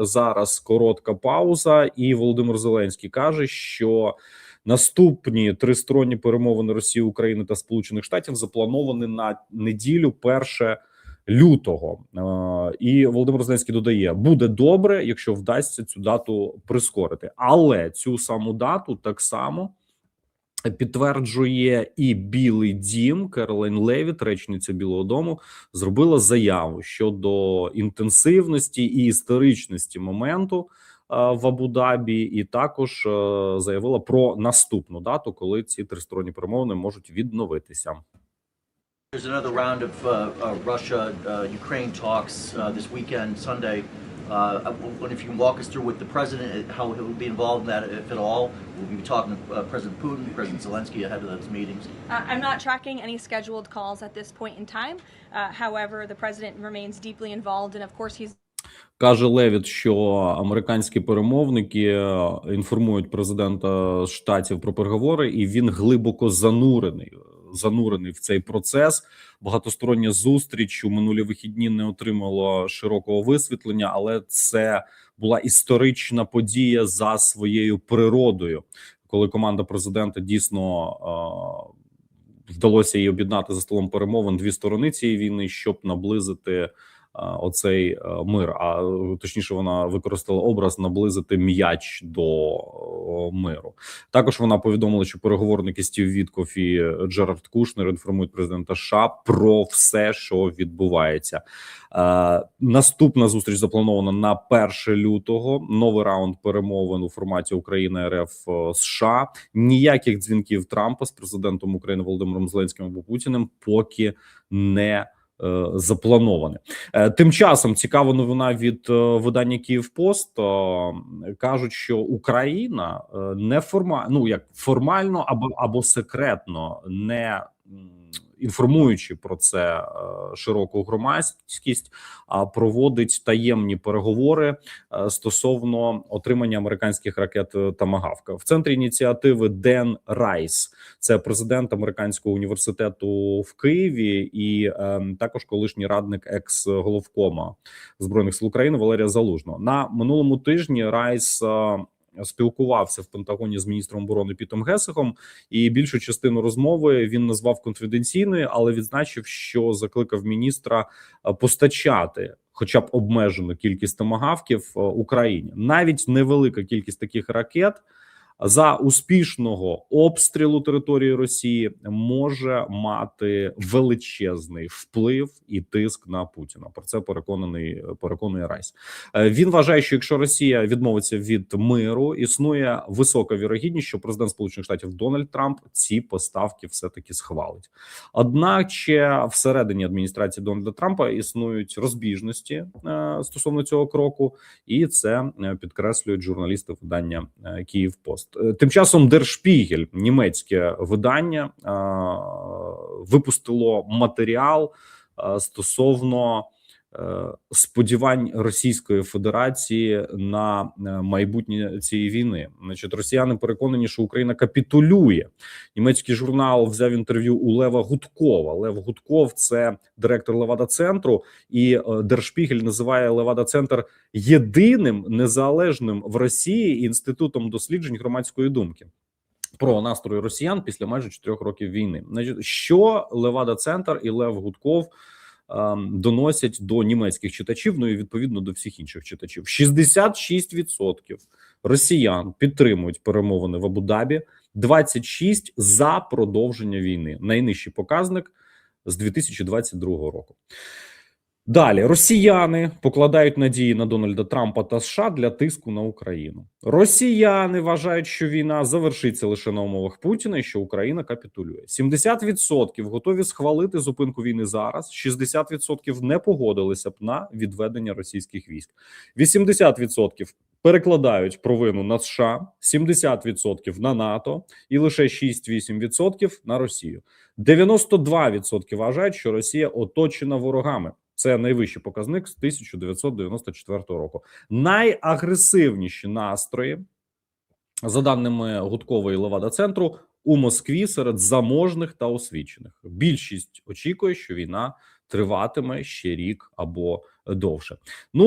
Зараз коротка пауза, і Володимир Зеленський каже, що наступні тристоронні перемовини Росії, України та Сполучених Штатів заплановані на неділю 1 лютого. Е, І Володимир Зеленський додає: буде добре, якщо вдасться цю дату прискорити, але цю саму дату так само. Підтверджує і Білий Дім Керолайн Левіт, речниця Білого Дому, зробила заяву щодо інтенсивності і історичності моменту е, в Абу-Дабі, і також е, заявила про наступну дату, коли ці тристоронні перемовини можуть відновитися. There's another round of uh, uh, Russia uh, talks uh, this weekend, Sunday. Uh, I wonder if you can walk us through with the president, uh, how he will be involved in that, if at all. We'll be talking to uh, President Putin, President Zelensky ahead of those meetings. Uh, I'm not tracking any scheduled calls at this point in time. Uh, however, the president remains deeply involved, and of course, he's Каже Левіт, що американські перемовники е, інформують президента штатів про переговори, і він глибоко занурений. Занурений в цей процес. Багатостороння зустріч у минулі вихідні не отримало широкого висвітлення, але це була історична подія за своєю природою, коли команда президента дійсно вдалося їй об'єднати за столом перемовин дві сторони цієї війни, щоб наблизити оцей е, мир. А е, точніше, вона використала образ наблизити м'яч до е, миру. Також вона повідомила, що переговорники Стів Вітков і Джерард Кушнер інформують президента США про все, що відбувається. Е, наступна зустріч запланована на 1 лютого. Новий раунд перемовин у форматі Україна РФ е, США. Ніяких дзвінків Трампа з президентом України Володимиром Зеленським або Путіним поки не е, заплановане. Е, Тим часом цікава новина від е, видання Київпост. Е, Кажуть, що Україна е, не форма, ну як формально або або секретно не інформуючи про це е, широку громадськість, проводить таємні переговори е, стосовно отримання американських ракет е, Тамагавка. В центрі ініціативи Ден Райс, це президент американського університету в Києві, і також колишній радник екс головкома збройних сил України Валерія Залужного. На минулому тижні Райс. Спілкувався в Пентагоні з міністром оборони Пітом Гесихом, і більшу частину розмови він назвав конфіденційною, але відзначив, що закликав міністра е, постачати, хоча б обмежену кількість томагавків е, Україні. Навіть невелика кількість таких ракет за успішного обстрілу території Росії може мати величезний вплив і тиск на Путіна. Про це переконаний переконує Райс. Е, Він вважає, що якщо Росія відмовиться від миру, існує висока вірогідність, що президент Сполучених Штатів Дональд Трамп ці поставки все таки схвалить. Однак ще всередині адміністрації Дональда Трампа існують розбіжності е, стосовно цього кроку, і це е, підкреслюють журналісти видання е, Київпост. Е, Тим часом Держпігель, німецьке видання, е, випустило матеріал е, стосовно сподівань Російської Федерації на е, майбутнє цієї війни. Значить, росіяни переконані, що Україна капітулює. Німецький журнал взяв інтерв'ю у Лева Гудкова. Лев Гудков це директор Левада центру, і е, Дершпігель називає Левада Центр єдиним незалежним в Росії інститутом досліджень громадської думки. Про настрої росіян після майже чотирьох років війни. Що Левада Центр і Лев Гудков доносять до німецьких читачів, ну і відповідно до всіх інших читачів. 66% росіян підтримують перемовини в Абу-Дабі, 26% за продовження війни. Найнижчий показник з 2022 року. Далі росіяни покладають надії на Дональда Трампа та США для тиску на Україну. Росіяни вважають, що війна завершиться лише на умовах Путіна і що Україна капітулює. 70% готові схвалити зупинку війни зараз. 60% не погодилися б на відведення російських військ. 80% перекладають провину на США, 70% на НАТО і лише 6-8% на Росію. 92% вважають, що Росія оточена ворогами. Це найвищий показник з 1994 року. Найагресивніші настрої, за даними Гудкової Левада центру, у Москві серед заможних та освічених. Більшість очікує, що війна триватиме ще рік або довше. Ну